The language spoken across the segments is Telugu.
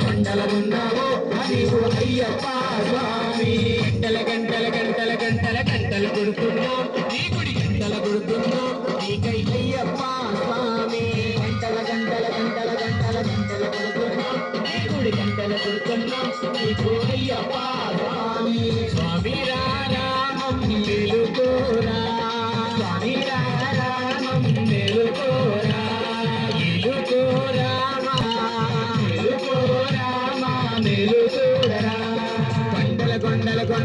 కొండల ఉన్నావో? నీవు అయ్యప్ప స్వామి గంటల గంటల గంటల గంటల గంటలు కొడుతున్నావు నీ గుడి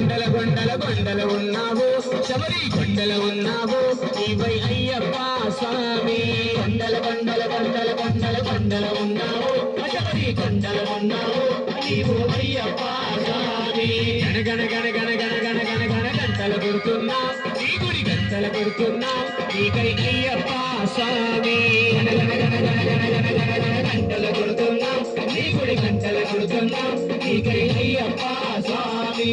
కొండల కొండల కొండల ఉన్నావు శబరి కొండల ఉన్నావు ఇవై అయ్యప్ప స్వామి కొండల కొండల కొండల కొండల కొండల ఉన్నావు శబరి కొండల ఉన్నావు నీవు అయ్యప్ప స్వామి గణ గణ గణ గణ గణ గణ గణ గణ గంటలు కొడుతున్నా ఈ గుడి గంటలు కొడుతున్నా నీకై అయ్యప్ప స్వామి గణ గణ గణ గణ గణ గణ ராஜம் திகழ் ஐயப்பா சுவாமி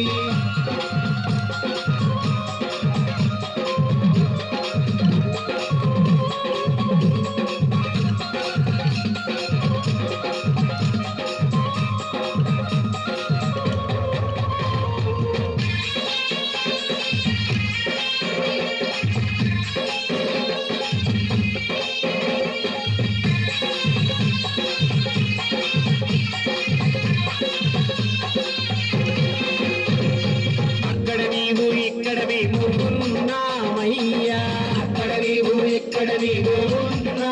నీవు ఇక్కడ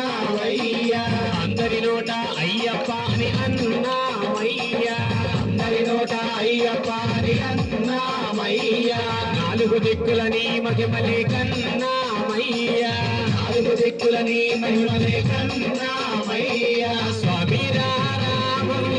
అందరి నోట అయ్యప్ప అని అన్నామయ్యా. అందరి నోట అయ్యప్ప అని అన్నామయ్యా. నాలుగు దిక్కులని మహిమలే కన్నామయ్యా. నాలుగు దిక్కులని మహిమలే కన్నామయ్యా. స్వామి రామం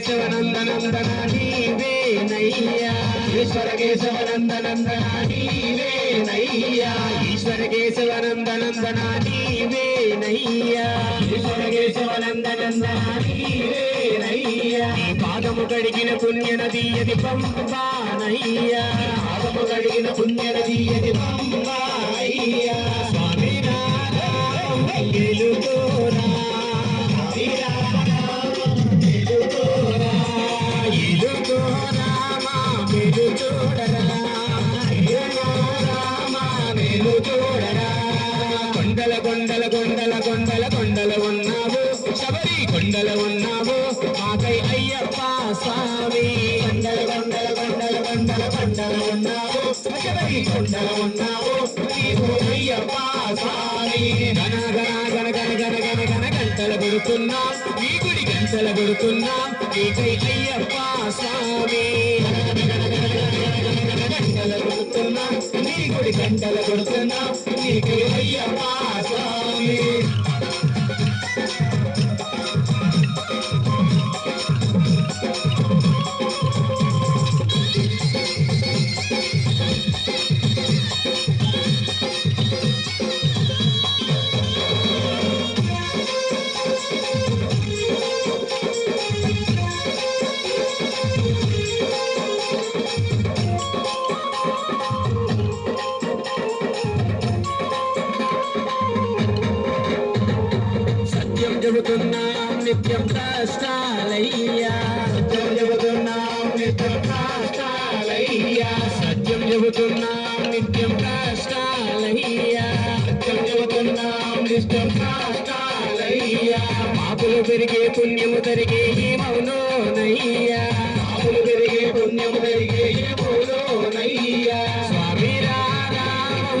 కేశవనందనందన నీవేనయ్యా ఈశ్వర కేశవనందనందన నీవేనయ్యా ఈశ్వర పాదము కడిగిన పుణ్య నది పాదము కడిగిన పుణ్య నది స్వామి నారా కొండల కొండల ఉన్నావు. శబరి కొండల ఉన్నావు. మాకై అయ్యప్ప స్వామి. కొండల కొండల కొండల కొండల కొండల ఉన్నావు. శబరి కొండల ఉన్నావు. నీవు అయ్యప్ప స్వామి. గణ గణ గణ గణ గణ గణ గణ గంటలు పెడుతున్నా నీ గుడి గంటలు పెడుతున్నా నీకై అయ్యప్ప స్వామి. కొడుతున్నా నీ గుడి గంటల కొడుతున్నా నీకై అయ్యప్ప స్వామి. చెబుతున్నాం నిత్యం కష్టాలయ్యా. సత్యం చెబుతున్నాం నిత్యం కష్టాలయ్యా. సత్యం చెబుతున్నాం నిత్యం కష్టాలయ్యా. సత్యం చెబుతున్నాం నిత్యం కష్టాలయ్యా. పాపులు పెరిగే పుణ్యము తరిగే ఏమవునోనయ్యా పాపులు పెరిగే పుణ్యము తరిగే ఏమవునోనయ్యా స్వామి రామం